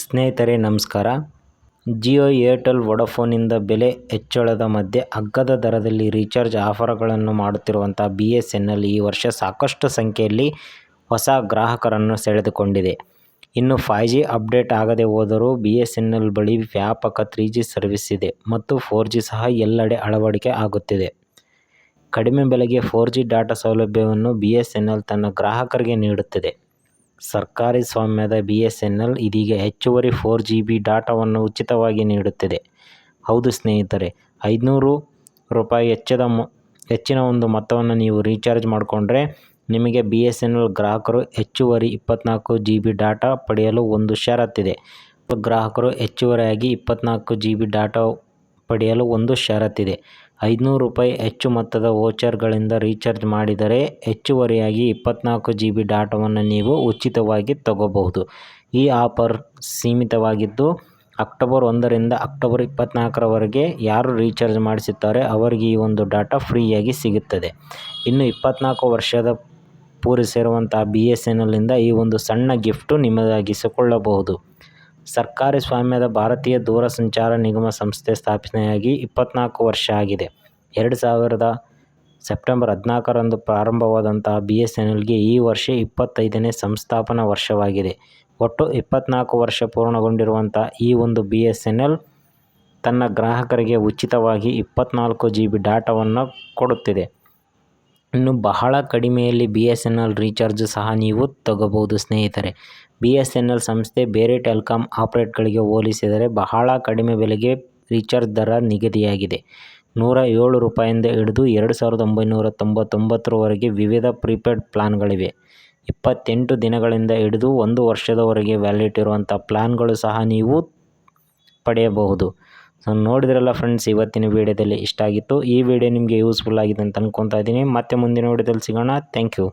ಸ್ನೇಹಿತರೆ, ನಮಸ್ಕಾರ. ಜಿಯೋ ಏರ್ಟೆಲ್ ವೊಡಾಫೋನಿಂದ ಬೆಲೆ ಹೆಚ್ಚಳದ ಮಧ್ಯೆ ಅಗ್ಗದ ದರದಲ್ಲಿ ರೀಚಾರ್ಜ್ ಆಫರ್ಗಳನ್ನು ಮಾಡುತ್ತಿರುವಂಥ ಬಿ ಎಸ್ ಎನ್ ಎಲ್ ಈ ವರ್ಷ ಸಾಕಷ್ಟು ಸಂಖ್ಯೆಯಲ್ಲಿ ಹೊಸ ಗ್ರಾಹಕರನ್ನು ಸೆಳೆದುಕೊಂಡಿದೆ. ಇನ್ನು ಫೈ ಜಿ ಅಪ್ಡೇಟ್ ಆಗದೆ ಹೋದರೂ ಬಿ ಎಸ್ ಎನ್ ಎಲ್ ಬಳಿ ವ್ಯಾಪಕ ತ್ರೀ ಜಿ ಸರ್ವಿಸ್ ಇದೆ ಮತ್ತು ಫೋರ್ ಜಿ ಸಹ ಎಲ್ಲೆಡೆ ಅಳವಡಿಕೆ ಆಗುತ್ತಿದೆ. ಕಡಿಮೆ ಬೆಲೆಗೆ ಫೋರ್ ಜಿ ಡಾಟಾ ಸೌಲಭ್ಯವನ್ನು ಬಿ ಎಸ್ ಎನ್ ಎಲ್ ತನ್ನ ಗ್ರಾಹಕರಿಗೆ ನೀಡುತ್ತಿದೆ. ಸರ್ಕಾರಿ ಸ್ವಾಮ್ಯದ ಬಿ ಎಸ್ ಎನ್ ಎಲ್ ಇದೀಗ ಹೆಚ್ಚುವರಿ ಫೋರ್ ಜಿ ಬಿ ಡಾಟಾವನ್ನು ಉಚಿತವಾಗಿ ನೀಡುತ್ತಿದೆ. ಹೌದು ಸ್ನೇಹಿತರೆ, ಐದುನೂರು ರೂಪಾಯಿ ಹೆಚ್ಚದ ಹೆಚ್ಚಿನ ಒಂದು ಮೊತ್ತವನ್ನು ನೀವು ರೀಚಾರ್ಜ್ ಮಾಡಿಕೊಂಡ್ರೆ ನಿಮಗೆ ಬಿ ಎಸ್ ಎನ್ ಎಲ್ ಗ್ರಾಹಕರು ಹೆಚ್ಚುವರಿ ಇಪ್ಪತ್ತ್ನಾಲ್ಕು ಜಿ ಬಿ ಡಾಟಾ ಪಡೆಯಲು ಒಂದು ಷರತ್ತಿದೆ. ಗ್ರಾಹಕರು ಹೆಚ್ಚುವರಿಯಾಗಿ ಇಪ್ಪತ್ತ್ನಾಲ್ಕು ಜಿ ಬಿ ಡಾಟಾ ಪಡೆಯಲು ಒಂದು ಷರತ್ತಿದೆ. ಐದುನೂರು ರೂಪಾಯಿ ಹೆಚ್ಚು ಮೊತ್ತದ ವೋಚರ್ಗಳಿಂದ ರೀಚಾರ್ಜ್ ಮಾಡಿದರೆ ಹೆಚ್ಚುವರಿಯಾಗಿ ಇಪ್ಪತ್ತ್ನಾಲ್ಕು ಜಿ ಬಿ ಡಾಟಾವನ್ನು ನೀವು ಉಚಿತವಾಗಿ ತಗೋಬಹುದು. ಈ ಆಫರ್ ಸೀಮಿತವಾಗಿದ್ದು, ಅಕ್ಟೋಬರ್ ಒಂದರಿಂದ ಅಕ್ಟೋಬರ್ ಇಪ್ಪತ್ತ್ನಾಲ್ಕರವರೆಗೆ ಯಾರು ರೀಚಾರ್ಜ್ ಮಾಡಿಸುತ್ತಾರೆ ಅವರಿಗೆ ಈ ಒಂದು ಡಾಟಾ ಫ್ರೀಯಾಗಿ ಸಿಗುತ್ತದೆ. ಇನ್ನು ಇಪ್ಪತ್ತ್ನಾಲ್ಕು ವರ್ಷದ ಪೂರೈಸಿರುವಂಥ ಬಿ ಎಸ್ ಎನ್ ಎಲ್ನಿಂದ ಈ ಒಂದು ಸಣ್ಣ ಗಿಫ್ಟು ನಿಮ್ಮದಾಗಿಸಿಕೊಳ್ಳಬಹುದು. ಸರ್ಕಾರಿ ಸ್ವಾಮ್ಯದ ಭಾರತೀಯ ದೂರಸಂಚಾರ ನಿಗಮ ಸಂಸ್ಥೆ ಸ್ಥಾಪನೆಯಾಗಿ ಇಪ್ಪತ್ತ್ನಾಲ್ಕು ವರ್ಷ ಆಗಿದೆ. ಎರಡು ಸಾವಿರದ ಸೆಪ್ಟೆಂಬರ್ ಹದಿನಾಲ್ಕರಂದು ಪ್ರಾರಂಭವಾದಂತಹ ಬಿ ಎಸ್ ಎನ್ ಎಲ್ಗೆ ಈ ವರ್ಷ ಇಪ್ಪತ್ತೈದನೇ ಸಂಸ್ಥಾಪನಾ ವರ್ಷವಾಗಿದೆ. ಒಟ್ಟು ಇಪ್ಪತ್ತ್ನಾಲ್ಕು ವರ್ಷ ಪೂರ್ಣಗೊಂಡಿರುವಂಥ ಈ ಒಂದು ಬಿ ಎಸ್ ಎನ್ ಎಲ್ ತನ್ನ ಗ್ರಾಹಕರಿಗೆ ಉಚಿತವಾಗಿ ಇಪ್ಪತ್ನಾಲ್ಕು ಜಿ ಬಿ ಡಾಟಾವನ್ನು ಕೊಡುತ್ತಿದೆ. ಇನ್ನು ಬಹಳ ಕಡಿಮೆಯಲ್ಲಿ B S N L recharge ಸಹ ನೀವು ತಗೋಬೋದು ಸ್ನೇಹಿತರೆ. ಬಿ ಎಸ್ ಎನ್ ಎಲ್ ಸಂಸ್ಥೆ ಬೇರೆ ಟೆಲ್ಕಾಮ್ ಆಪ್ರೇಟ್ಗಳಿಗೆ ಹೋಲಿಸಿದರೆ ಬಹಳ ಕಡಿಮೆ ಬೆಲೆಗೆ ರೀಚಾರ್ಜ್ ದರ ನಿಗದಿಯಾಗಿದೆ. ನೂರ ಏಳು ರೂಪಾಯಿಂದ ಹಿಡಿದು ಎರಡು ಸಾವಿರದ ಒಂಬೈನೂರ ತೊಂಬತ್ತೊಂಬತ್ತರವರೆಗೆ ವಿವಿಧ ಪ್ರೀಪೇಡ್ ಪ್ಲಾನ್ಗಳಿವೆ. ಇಪ್ಪತ್ತೆಂಟು ದಿನಗಳಿಂದ ಹಿಡಿದು ಒಂದು ವರ್ಷದವರೆಗೆ ವ್ಯಾಲಿಟ್ ಇರುವಂಥ ಪ್ಲಾನ್ಗಳು ಸಹ ನೀವು ಪಡೆಯಬಹುದು. ಸೊ ನೋಡಿದ್ರಲ್ಲ ಫ್ರೆಂಡ್ಸ್ ಇವತ್ತಿನ ವಿಡಿಯೋದಲ್ಲಿ ಇಷ್ಟ ಆಗಿತ್ತು. ಈ ವಿಡಿಯೋ ನಿಮಗೆ ಯೂಸ್ಫುಲ್ ಆಗಿದೆ ಅಂತ ಅನ್ಕೊತಾ ಇದ್ದೀನಿ. ಮತ್ತೆ ಮುಂದಿನ ವಿಡಿಯೋದಲ್ಲಿ ಸಿಗೋಣ. Thank you